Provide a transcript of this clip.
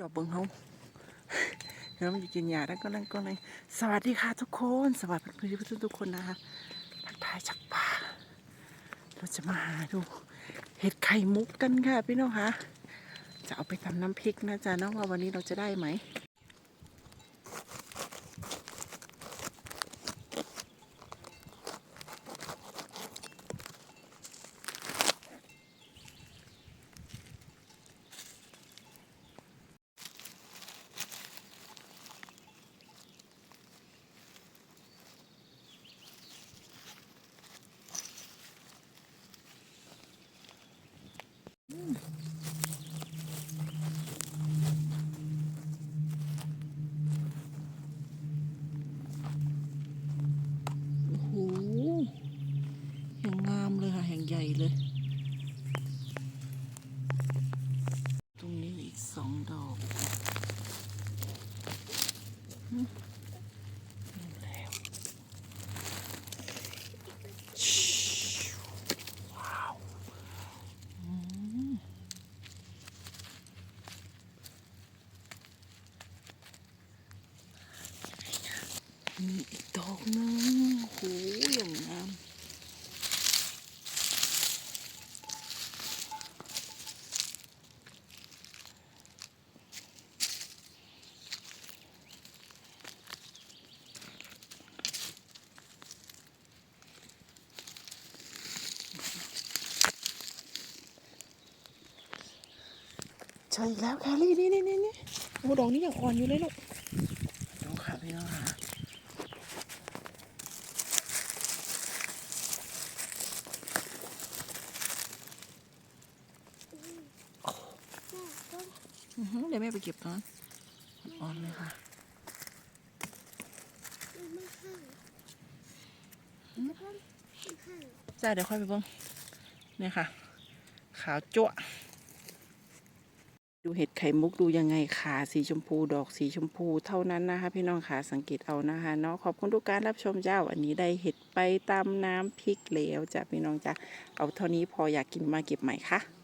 จอบเบิ้งเขาเดี๋ยวมันจะกินยาแล้วก็นั่งก็เลยสวัสดีค่ะทุกคน สวัสดีเพื่อนๆทุกคนนะคะทักทายจากป่าเราจะมาหาดู เห็ดไข่มุกกันค่ะพี่น้องคะจะเอาไปทำน้ำพริกนะจ๊ะน้องว่าวันนี้เราจะได้ไหม โอ้โหอย่างงามเลยค่ะแห่ง ใหญ่เลย ตรงนี้อีกสองดอกหึนั่นแล้วชิวว้าวอืมมีอีกดอกนึงโอ้โหอย่างงาม ใช่แล้วแคลรี่นี่นี่นี่นี่โอ้ดอกนี้ยังอ่อนอยู่เลยลูกดูค่ะพี่น้องค่ะอือหือเดี๋ยวแม่ไปเก็บตอนอ่อนเลยค่ะจ้าเดี๋ยวค่อยไปเบิ่งเนี่ยค่ะ ขาวจั่วะ ดูเห็ดไข่มุกดูยังไงขาสีชมพูดอกสีชมพูเท่านั้นนะคะ พี่น้องขาสังเกตเอานะคะเนาะขอบคุณทุกการรับชมเจ้า อันนี้ได้เห็ดไปตามน้ำพริกแล้วจ้ะพี่น้องจ้ะเอาเท่านี้พออยากกินมาเก็บใหม่ค่ะ